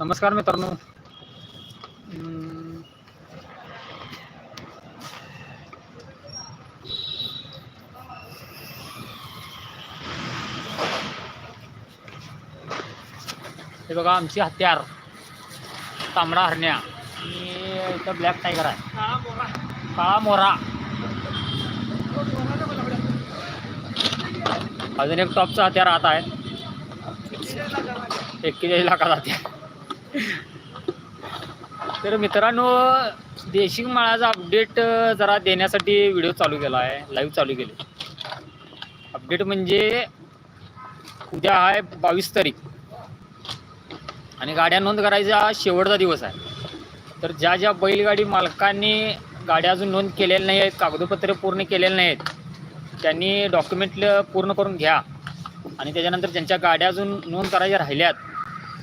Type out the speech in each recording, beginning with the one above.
नमस्कार मित्रांनो. हे बघा आमची हत्यार तांबडा हरण्या आणि इथं ब्लॅक टायगर आहे. काळा मोरा. अजून एक टॉपचा हत्यार आता आहे. एक्केचाळीस लाखाचा हत्यार. तर मित्रांनो देशिंग माळाचा अपडेट जरा देण्यासाठी व्हिडिओ चालू केला आहे लाईव्ह चालू केले. अपडेट म्हणजे उद्या आहे बावीस तारीख. आणि गाड्या नोंद करायचा शेवटचा दिवस आहे. तर ज्या ज्या बैलगाडी मालकांनी गाड्या अजून नोंद केलेल्या नाही आहेत कागदपत्रे पूर्ण केलेले नाही आहेत त्यांनी डॉक्युमेंट पूर्ण करून घ्या. आणि त्याच्यानंतर ज्यांच्या गाड्या अजून नोंद करायच्या राहिल्यात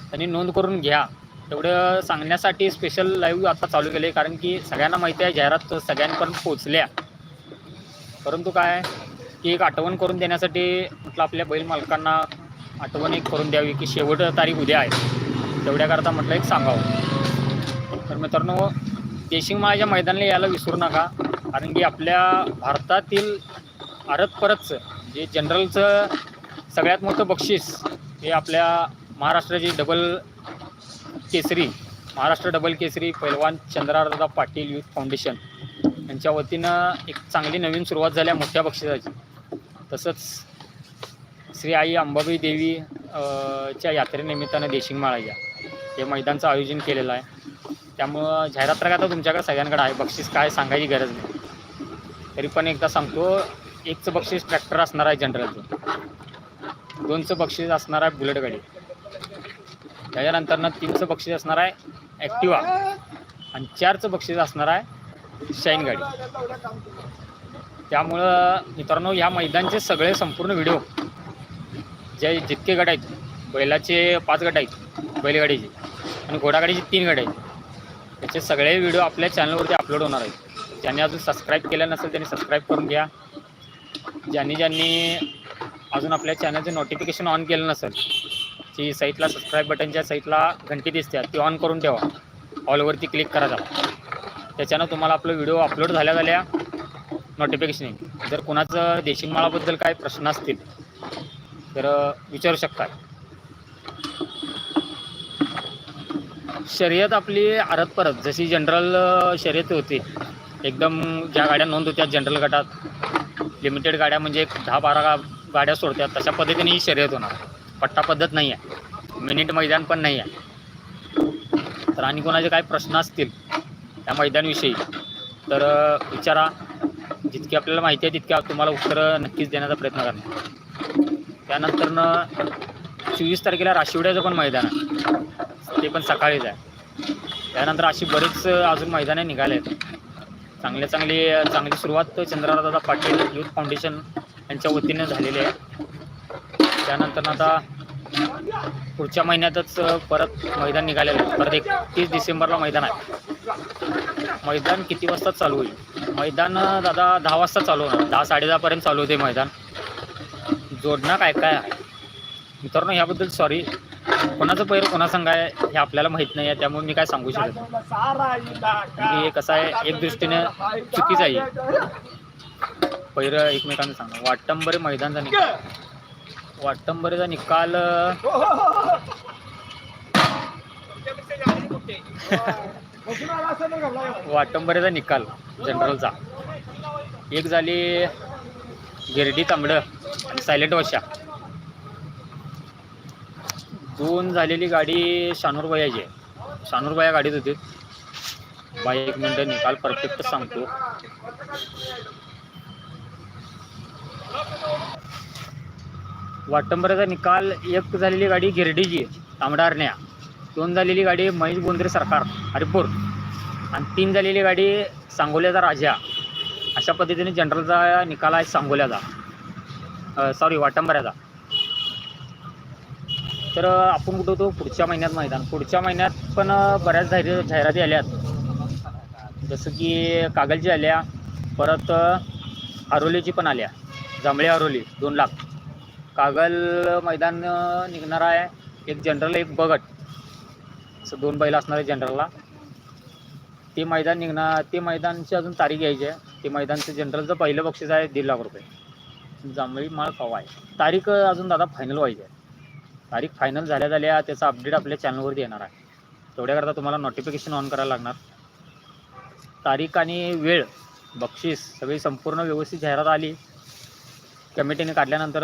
त्यांनी नोंद करून घ्या. तेवढं सांगण्यासाठी स्पेशल लाईव्ह आता चालू केले कारण की सगळ्यांना माहिती आहे जाहिरात सगळ्यांपर्यंत पोचल्या परंतु काय की एक आठवण करून देण्यासाठी म्हटलं आपल्या बैल मालकांना आठवण एक करून द्यावी की शेवट तारीख उद्या आहे. तेवढ्याकरता म्हटलं एक सांगावं. तर मित्रांनो देशिंग माळ्याच्या मैदानाला यायला विसरू नका कारण की आपल्या भारतातील आरत परतचं जे जनरलचं सगळ्यात मोठं बक्षीस हे आपल्या महाराष्ट्राची डबल केसरी महाराष्ट्र डबल केसरी पैलवान चंद्रारदा पाटील युथ फाउंडेशन यांच्या वतीनं एक चांगली नवीन सुरुवात झाल्या मोठ्या बक्षिसाची. तसंच श्री आई अंबाबाई देवी च्या यात्रेनिमित्तानं देशिंग माळाच्या हे मैदानचं आयोजन केलेलं आहे. त्यामुळं जाहिरात तर काय आता तुमच्याकडे सगळ्यांकडे आहे. बक्षीस काय सांगायची गरज नाही. तरी पण एकदा सांगतो एकचं बक्षीस ट्रॅक्टर असणार आहे जनरलचं. दोनचं बक्षीस असणार आहे बुलेट गाडी. त्याच्यानंतरनं तीनचं बक्षीस असणार आहे ॲक्टिवा. आणि चारचं बक्षीस असणार आहे शाईन गाडी. त्यामुळं मित्रांनो ह्या मैदानचे सगळे संपूर्ण व्हिडिओ जे जितके गट आहेत बैलाचे पाच गट आहेत बैलगाडीचे आणि घोडागाडीचे तीन गट आहेत त्याचे सगळे व्हिडिओ आपल्या चॅनलवरती अपलोड होणार आहेत. ज्यांनी अजून सबस्क्राईब केलं नसेल त्यांनी सबस्क्राईब करून घ्या. ज्यांनी ज्यांनी अजून आपल्या चॅनलचे नोटिफिकेशन ऑन केलं नसेल ती साईटला सबस्क्राईब बटनच्या साईटला घंटी दिसते ती ऑन करून ठेवा. ऑलवरती क्लिक करा जावा त्याच्यानं तुम्हाला आपलं व्हिडिओ अपलोड झाल्या झाल्या नोटिफिकेशन येईल. जर कुणाचं देशिंग माळाबद्दल काय प्रश्न असतील तर विचारू शकता. शर्यत आपली आरत परत. जशी जनरल शर्यत होती एकदम ज्या गाड्या नोंद होत्या जनरल गटात लिमिटेड गाड्या म्हणजे एक दहा बारा गाड्या सोडतात तशा पद्धतीने ही शर्यत होणार. पट्टा पद्धत नाही आहे मिनिट मैदान पण नाही आहे तर आणि कोणाचे काय प्रश्न असतील त्या मैदानविषयी तर विचारा. जितकी आपल्याला माहिती आहे तितक्या तुम्हाला उत्तरं नक्कीच देण्याचा प्रयत्न करणार. त्यानंतरनं चोवीस तारखेला राशिवड्याचं पण मैदान आहे. ते पण सकाळीच आहे. त्यानंतर अशी बरीच अजून मैदाने निघाले आहेत. चांगले चांगली चांगली सुरुवात चंद्रदादा पाटील युथ फाउंडेशन यांच्या वतीने झालेली आहे. त्यानंतर आता पुढच्या महिन्यातच परत मैदान निघालेलं आहे. परत एकतीस डिसेंबरला मैदान आहे. मैदान किती वाजता चालू होईल? मैदान दादा दहा वाजता चालू होणार. दहा साडेदहापर्यंत चालू होते मैदान. जोडणं काय काय आहे? मित्रांनो ह्याबद्दल सॉरी कोणाचं पैर कोणा संघ आहे हे आपल्याला माहीत नाही आहे त्यामुळे मी काय सांगू शकत म्हणजे हे कसं आहे एक दृष्टीने चुकीचं आहे पैर एकमेकांना सांगा. वाटंबरे मैदानचा निकाल. वाटंबरेचा निकाल वाटंबरेचा निकाल जनरलचा. एक झाली गिरडी तांबडं आणि सायलेंट वशा. दोन झालेली गाडी शानूरबायाची आहे. शानूरबाया गाडीत होती. बाई एक मिनटं निकाल परफेक्ट सांगतो. वाटंबऱ्याचा निकाल एक झालेली गाडी गिरडीची तांबडारण्या दोन झालेली गाडी महेश बोंद्रे सरकार हरिपूर. आणि तीन झालेली गाडी सांगोल्याचा राजा. अशा पद्धतीने जनरलचा निकाल आहे सांगोल्याचा. सॉरी वाटंबऱ्याचा. तर आपण कुठं होतो? पुढच्या महिन्यात मैदान. पुढच्या महिन्यात पण बऱ्याच जाहिर जाहिराती आल्यात. जसं की कागलची आल्या परत आरोलीची पण आल्या. जांभळे आरोली दोन लाख. कागल मैदान निघणार आहे. एक जनरल एक बगट. असं दोन बैल असणार आहे जनरलला ते मैदान निघणार ते मैदानची अजून तारीख घ्यायची आहे. ते मैदानचं जनरलचं पहिलं बक्षीस आहे दीड लाख रुपये. जांभळी माळ कवा आहे. तारीख अजून दादा फायनल व्हायची आहे. तारीख फायनल झाल्या झाल्या त्याचा अपडेट आपल्या चॅनलवरती येणार आहे. तेवढ्याकरता तुम्हाला नोटिफिकेशन ऑन करायला लागणार. तारीख आणि वेळ बक्षीस सगळी संपूर्ण व्यवस्थित जाहिरात आली. कमिटीने काढल्यानंतर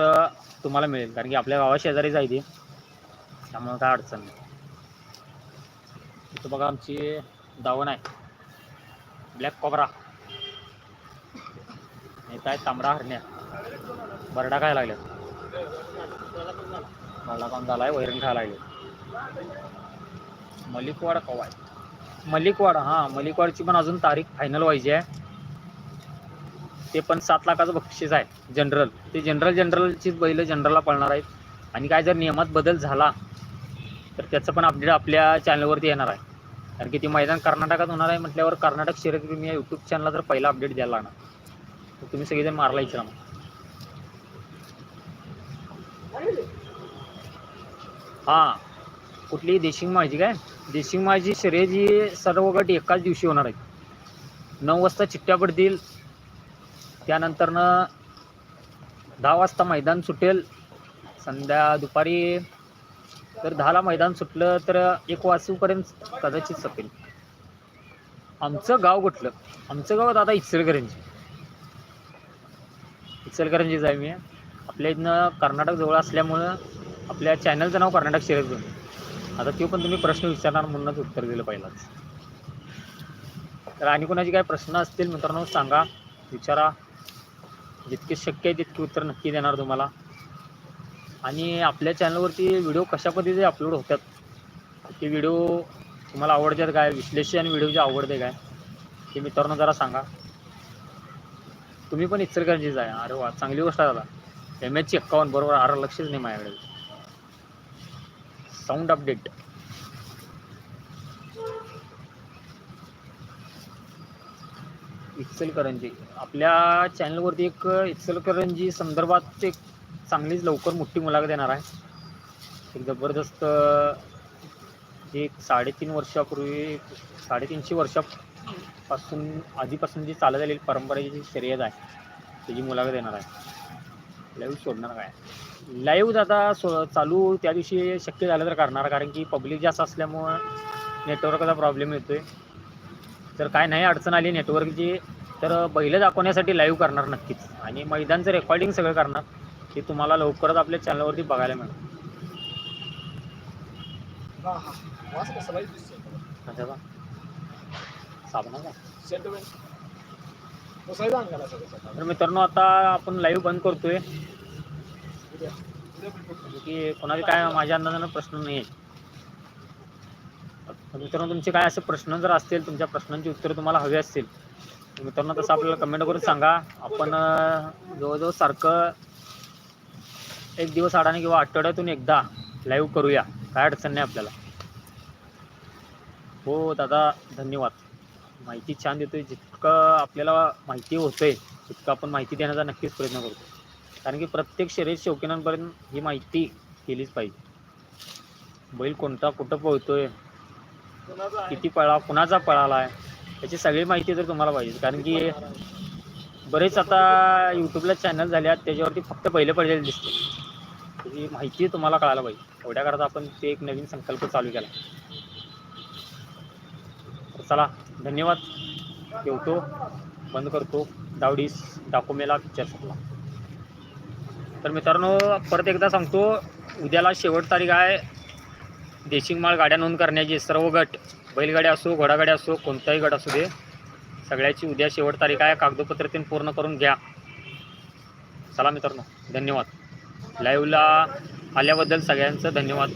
तुम्हाला मिळेल. कारण की आपल्या गावा शेजारीच आहे ती. त्यामुळे काय अडचण नाही. इथं बघा आमची दावण आहे. Black cobra. नाही काय तांबडा हरण्या. बरडा काय लागल्या मला काम आहे वैरण खायला लागले मलिकवाड कवा आहे? मलिकवाड हां. मलिकवाडची पण अजून तारीख फायनल व्हायची आहे. ते पण सात लाखाचं बक्षीस आहे जनरल. ते जनरल जनरलचीच बैल जनरलला पळणार आहेत. आणि काय जर नियमात बदल झाला तर त्याचं पण अपडेट आपल्या चॅनलवरती येणार आहे. कारण की ती मैदान कर्नाटकात होणार आहे म्हटल्यावर कर्नाटक शर्यतप्रेमी या यूट्यूब चॅनलला तर पहिला अपडेट द्यायला लागणार तर तुम्ही सगळेजण मारला इच्छा मग. हां कुठली देशिंग माझी काय? देशिंग माझी शर्यत ही सर्व गट एकाच दिवशी होणार आहेत नऊ वाजता चिठ्ठ्या पडतील त्यानंतरनं दहा वाजता मैदान सुटेल. संध्या दुपारी तर दहाला मैदान सुटलं तर एक वाजूपर्यंत कदाचित सपेल. आमचं गाव कुठलं? आमचं गाव दादा इचलकरंजी. इचलकरंजीच आहे मी. आपल्या इथनं कर्नाटक जवळ असल्यामुळं आपल्या चॅनलचं नाव कर्नाटक शिरज घेऊन आता तो पण तुम्ही प्रश्न विचारणार म्हणूनच उत्तर दिलं पहिलाच. तर आणि कोणाचे काय प्रश्न असतील मित्रांनो सांगा विचारा. जितके शक्य आहे तितके उत्तर नक्की देणार तुम्हाला. आणि आपल्या चॅनलवरती व्हिडिओ कशा पद्धतीचे अपलोड होतात ते व्हिडिओ तुम्हाला आवडतात काय? विश्लेषण व्हिडिओ जे आवडते काय? ते मित्रांनो जरा सांगा. तुम्ही पण इचलकरंजीच आहे अरे वा चांगली गोष्ट आहे दादा. एम एच एक्कावन्न बरोबर अरे लक्षच नाही माझ्याकडे. साऊंड अपडेट इचलकरंजी आपल्या चॅनलवरती एक इचलकरंजी संदर्भात एक चांगलीच लवकर मोठी मुलाखत येणार आहे. एक जबरदस्त एक साडेतीन वर्षापूर्वी साडेतीनशे वर्षापासून आधीपासून जी चालत आलेली परंपरेची जी शर्यत आहे त्याची मुलाखत येणार आहे. लाईव्ह सोडणार काय? लाईव्ह दादा सो चालू त्या दिवशी शक्य झालं तर करणार कारण की पब्लिक जास्त असल्यामुळं नेटवर्कचा प्रॉब्लेम येतो आहे जर काय नाही अडचण आली नेटवर्कची तर बैलं दाखवण्यासाठी लाईव्ह करणार नक्कीच. आणि मैदानचं रेकॉर्डिंग सगळं करणार ते तुम्हाला लवकरच आपल्या चॅनलवरती बघायला मिळेल. साबणाचा. तर मित्रांनो आता आपण लाईव्ह बंद करतोय. की कोणाला काय माझ्या अंदाजानं प्रश्न नाही आहे मित्रांनो तुमचे काय असे प्रश्न जर असतील तुमच्या प्रश्नांची उत्तरं तुम्हाला हवी असतील तर मित्रांनो तसं आपल्याला कमेंट करून सांगा. आपण जवळजवळ सारखं एक दिवस आडाने किंवा आठवड्यातून एकदा लाईव्ह करूया. काय अडचण नाही आपल्याला. हो दादा धन्यवाद. माहिती छान देतोय. जितकं आपल्याला माहिती होतंय तितकं आपण माहिती देण्याचा नक्कीच प्रयत्न करतो. कारण की प्रत्येक शरीर शौकीनांपर्यंत ही माहिती केलीच पाहिजे. बैल कोणता कुठं पळतोय किती पळा कुणाचा पळाला आहे याची सगळी माहिती तर तुम्हाला पाहिजे. कारण की बरेच आता यूट्यूबला चॅनल झाले आहेत त्याच्यावरती फक्त पहिले पडलेले दिसते. त्याची माहिती तुम्हाला कळायला पाहिजे. एवढ्याकरता आपण ते एक नवीन संकल्प चालू केला. तर चला धन्यवाद. ठेवतो बंद करतो. दावडीस डाकोमेला पिक्चर संपला तर मित्रांनो परत एकदा सांगतो उद्याला शेवट तारीख आहे. देशिंग माळ गाड्या नोंद करण्याची सर्व गट बैलगाड्या असो घोडागाड्या असो कोणताही गट असू दे सगळ्याची उद्या शेवट तारीख आहे. कागदपत्र तीन पूर्ण करून घ्या. चला मित्रांनो धन्यवाद. लाईव्हला आल्याबद्दल सगळ्यांचं धन्यवाद.